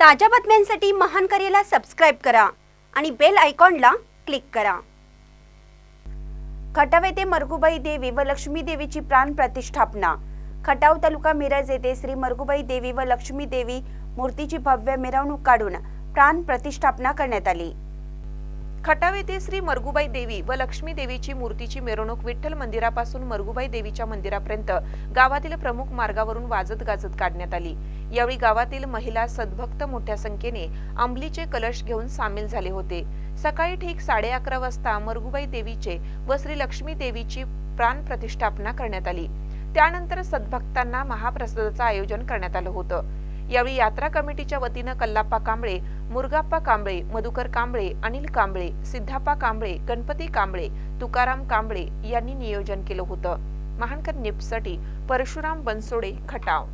ताज्या बातम्यांसाठी महान करेला सबस्क्राईब करा आणि बेल आयकॉनला क्लिक करा. खटाव येथे मरगुबाई देवी व लक्ष्मी देवीची प्राण प्रतिष्ठापना. खटाव तालुका मिरज येथे श्री मरगुबाई देवी व लक्ष्मी देवी मूर्तीची भव्य मिरवणूक काढून प्राण प्रतिष्ठापना करण्यात आली. खटाव येथे श्री मरगुबाई देवी व लक्ष्मी देवीची मूर्तीची मिरवणूक विठ्ठल मंदिरापासून मरगुबाई देवीच्या मंदिरापर्यंत गावातील प्रमुख मार्गावरून वाजत गाजत काढण्यात आली. यावेळी गावातील महिला सद्भक्त मोठ्या संख्येने अंबलीचे कलश घेऊन सामील झाले होते. सकाळी ठीक साडे अकरा वाजता मरगुबाई देवीचे व श्री लक्ष्मी देवीची प्राण प्रतिष्ठापना करण्यात आली. त्यानंतर सद्भक्तांना महाप्रसादाचं आयोजन करण्यात आलं होतं. यावेळी यात्रा कमिटीच्या वतीनं कल्लाप्पा कांबळे मुरगाप्पा कांबळे मधुकर कांबळे अनिल कांबळे सिद्धाप्पा कांबळे गणपती कांबळे तुकाराम कांबळे यांनी नियोजन केलं होतं. महानकर निप्ससाठी परशुराम बनसोडे खटाव